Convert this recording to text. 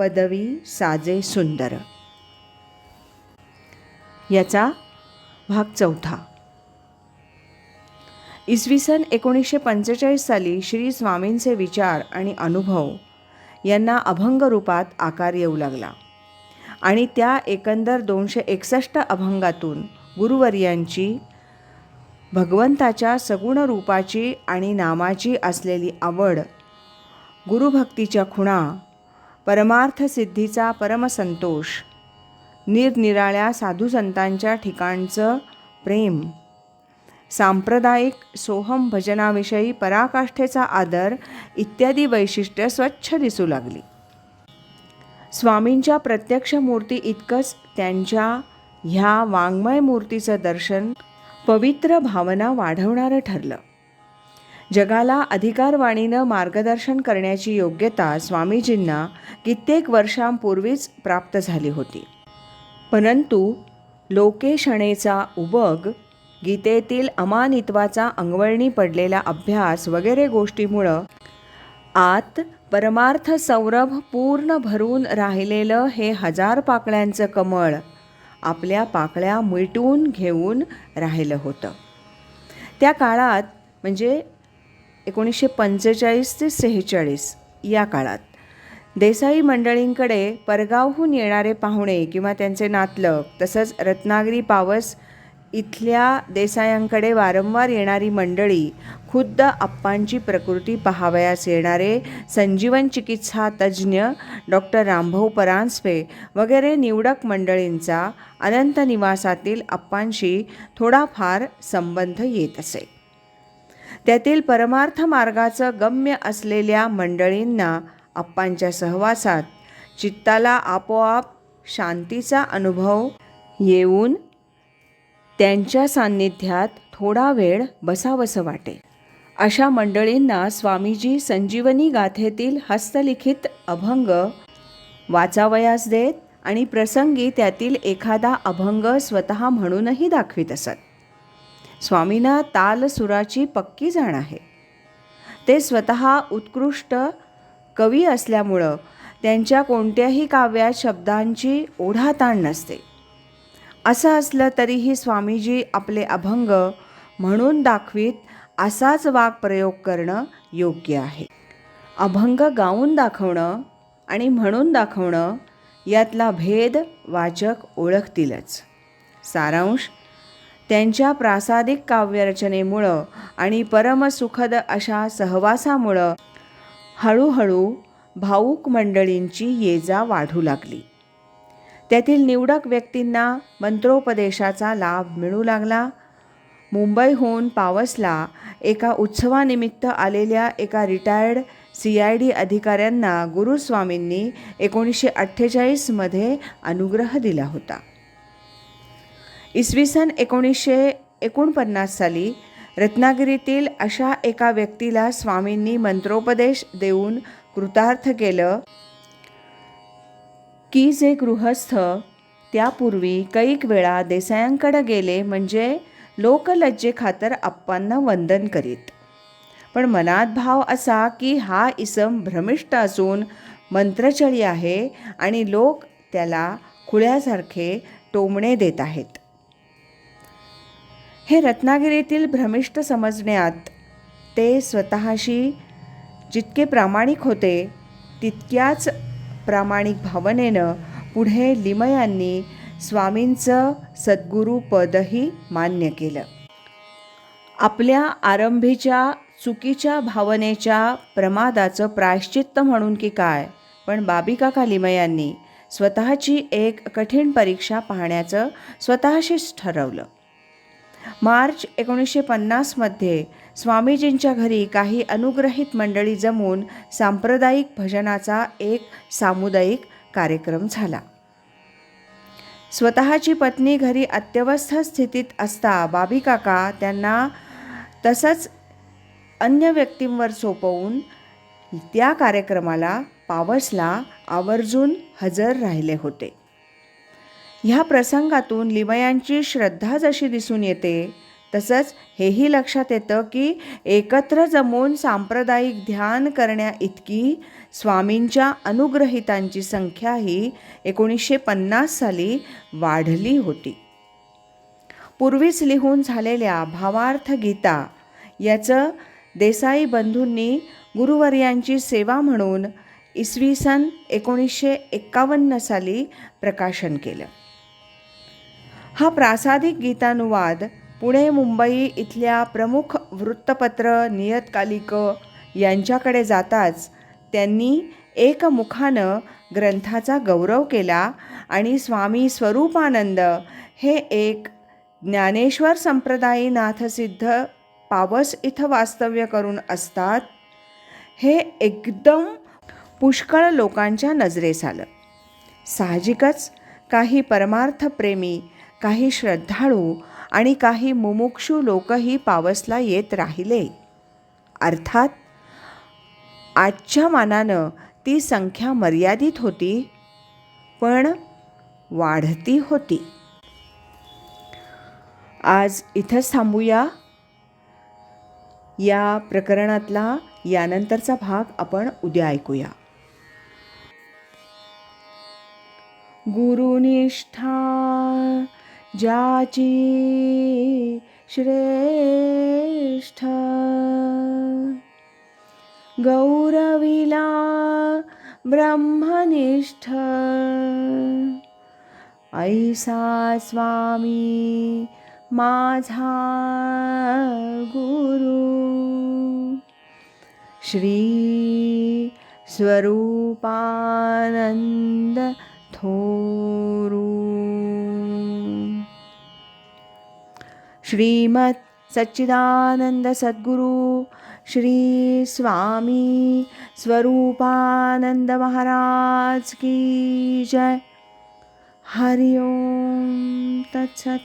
पदवी साजे सुंदर. याचा भाग चौथा. इसवी सन एकोणीसशे पंचेचाळीस साली श्री स्वामींचे विचार आणि अनुभव यांना अभंग रूपात आकार येऊ लागला आणि त्या एकंदर दोनशे एकसष्ट अभंगातून गुरुवर्यांची भगवंताच्या सगुण रूपाची आणि नामाची असलेली आवड गुरुभक्तीच्या खुणा परमार्थ सिद्धीचा परमसंतोष. निरनिराळ्या साधुसंतांच्या ठिकाणचं प्रेम. सांप्रदायिक सोहम भजनाविषयी पराकाष्ठेचा आदर इत्यादी वैशिष्ट्य स्वच्छ दिसू लागली. स्वामींच्या प्रत्यक्ष मूर्ती इतकंच त्यांच्या ह्या वाङ्मय मूर्तीचं दर्शन पवित्र भावना वाढवणारं ठरलं. जगाला अधिकारवाणीनं मार्गदर्शन करण्याची योग्यता स्वामीजींना कित्येक वर्षांपूर्वीच प्राप्त झाली होती. परंतु लोकेशणेचा उबग गीतेतील अमानित्वाचा अंगवळणी पडलेला अभ्यास वगैरे गोष्टीमुळं आत परमार्थ सौरभ पूर्ण भरून राहिलेलं हे हजार पाकळ्यांचं कमळ आपल्या पाकळ्या मिटून घेऊन राहिलं होतं. त्या काळात म्हणजे एकोणीसशे पंचेचाळीस ते सेहेचाळीस या काळात. देसाई मंडळींकडे परगावहून येणारे पाहुणे किंवा त्यांचे नातलग तसंच रत्नागिरी पावस इथल्या देसायांकडे वारंवार येणारी मंडळी खुद्द आप्पांची प्रकृती पाहावयास येणारे संजीवन चिकित्सा तज्ज्ञ डॉक्टर रामभाऊ परांजपे वगैरे निवडक मंडळींचा अनंत निवासातील आप्पांशी थोडाफार संबंध येत असे. त्यातील परमार्थ मार्गाचं गम्य असलेल्या मंडळींना आप्पांच्या सहवासात चित्ताला आपोआप शांतीचा अनुभव येऊन त्यांच्या सान्निध्यात थोडा वेळ बसावंसं वाटे अशा मंडळींना स्वामीजी संजीवनी गाथेतील हस्तलिखित अभंग वाचावयास देत आणि प्रसंगी त्यातील एखादा अभंग स्वतः म्हणूनही दाखवित असत. स्वामींना तालसुराची पक्की जाण आहे. ते स्वतः उत्कृष्ट कवी असल्यामुळं त्यांच्या कोणत्याही काव्यात शब्दांची ओढाताण नसते. असं असलं तरीही स्वामीजी आपले अभंग म्हणून दाखवीत असाच वाक्प्रयोग करणं योग्य आहे. अभंग गाऊन दाखवणं आणि म्हणून दाखवणं यातला भेद वाचक ओळखतीलच. सारांश त्यांच्या प्रासादिक काव्यरचनेमुळं आणि परमसुखद अशा सहवासामुळं हळूहळू भाऊक मंडळींची ये जा वाढू लागली. त्यातील निवडक व्यक्तींना मंत्रोपदेशाचा लाभ मिळू लागला. मुंबईहून पावसला एका उत्सवानिमित्त आलेल्या एका रिटायर्ड सी आय डी अधिकाऱ्यांना गुरुस्वामींनी एकोणीसशे अठ्ठेचाळीसमध्ये अनुग्रह दिला होता. इसवी सन एकोणीसशे एकोणपन्नास साली रत्नागिरीतील अशा एका व्यक्तीला स्वामींनी मंत्रोपदेश देऊन कृतार्थ केलं की जे गृहस्थ त्यापूर्वी कैक वेळा देसायांकडे गेले म्हणजे लोकलज्जेखातर आप्पांना वंदन करीत. पण मनात भाव असा की हा इसम भ्रमिष्ट असून मंत्रचळी आहे आणि लोक त्याला खुळ्यासारखे टोमणे देत आहेत. हे रत्नागिरीतील भ्रमिष्ट समजण्यात ते स्वतःशी जितके प्रामाणिक होते तितक्याच प्रामाणिक भावनेनं पुढे लिमयांनी स्वामींचं सद्गुरुपदही मान्य केलं. आपल्या आरंभीच्या चुकीच्या भावनेच्या प्रमादाचं प्रायश्चित्त म्हणून की काय पण बाबिकाका लिमयांनी स्वतःची एक कठीण परीक्षा पाहण्याचं स्वतःशीच ठरवलं. मार्च एकोणीसशे पन्नासमध्ये स्वामीजींच्या घरी काही अनुग्रहित मंडळी जमून सांप्रदायिक भजनाचा एक सामुदायिक कार्यक्रम झाला. स्वतःची पत्नी घरी अत्यवस्थ स्थितीत असता बाबी काका त्यांना तसंच अन्य व्यक्तींवर सोपवून त्या कार्यक्रमाला पावसला आवर्जून हजर राहिले होते. ह्या प्रसंगातून लिमयांची श्रद्धा जशी दिसून येते तसंच हेही लक्षात येतं की एकत्र जमून सांप्रदायिक ध्यान करण्या इतकी स्वामींच्या अनुग्रहितांची संख्या ही एकोणीसशे पन्नास साली वाढली होती. पूर्वीच लिहून झालेल्या भावार्थ गीता याचं देसाई बंधूंनी गुरुवर्यांची सेवा म्हणून इसवी सन एकोणीसशे एक्कावन्न साली प्रकाशन केलं. हा प्रासादिक गीतानुवाद पुणे मुंबई इथल्या प्रमुख वृत्तपत्र नियतकालिक यांच्याकडे जाताच त्यांनी एकमुखानं ग्रंथाचा गौरव केला आणि स्वामी स्वरूपानंद हे एक ज्ञानेश्वर संप्रदायी नाथसिद्ध पावस इथं वास्तव्य करून असतात हे एकदम पुष्कळ लोकांच्या नजरेस आलं. साहजिकच काही परमार्थप्रेमी काही श्रद्धाळू आणि काही मुमुक्षू लोकही पावसला येत राहिले. अर्थात आजच्या मानानं ती संख्या मर्यादित होती पण वाढती होती. आज इथंच थांबूया. या प्रकरणातला यानंतरचा भाग आपण उद्या ऐकूया. गुरुनिष्ठा ज्याची श्रेष्ठ गौरविला ब्रह्मनिष्ठ ऐसा स्वामी माझा गुरु. श्री स्वरूपानंद थोरू. श्रीमत् सच्चिदानंद सद्गुरु श्री स्वामी स्वरूपानंद महाराज की जय। हरिओम तत्सत।